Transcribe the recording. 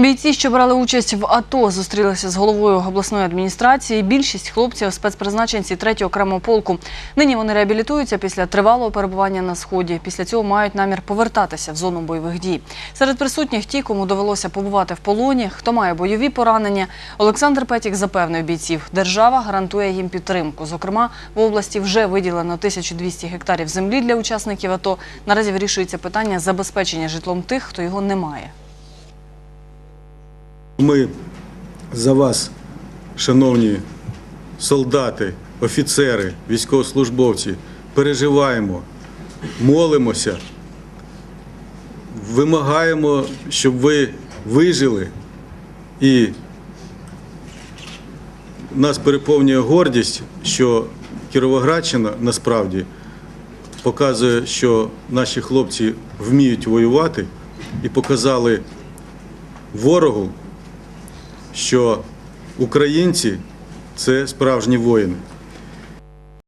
Бійці, що брали участь в АТО, зустрілися з головою обласної адміністрації. Більшість хлопців спецпризначенці 3-го окремого полку. Нині вони реабілітуються після тривалого перебування на сході. Після цього мають намір повертатися в зону бойових дій. Серед присутніх ті, кому довелося побувати в полоні, хто має бойові поранення. Олександр Петік запевнив бійців, держава гарантує їм підтримку. Зокрема, в області вже виділено 1200 гектарів землі для учасників АТО. Наразі вирішується питання забезпечення житлом тих, хто його не має. Ми за вас, шановні солдати, офіцери, військовослужбовці, переживаємо, молимося, вимагаємо, щоб ви вижили. І нас переповнює гордість, що Кіровоградщина насправді показує, що наші хлопці вміють воювати і показали ворогу, що українці це справжні воїни.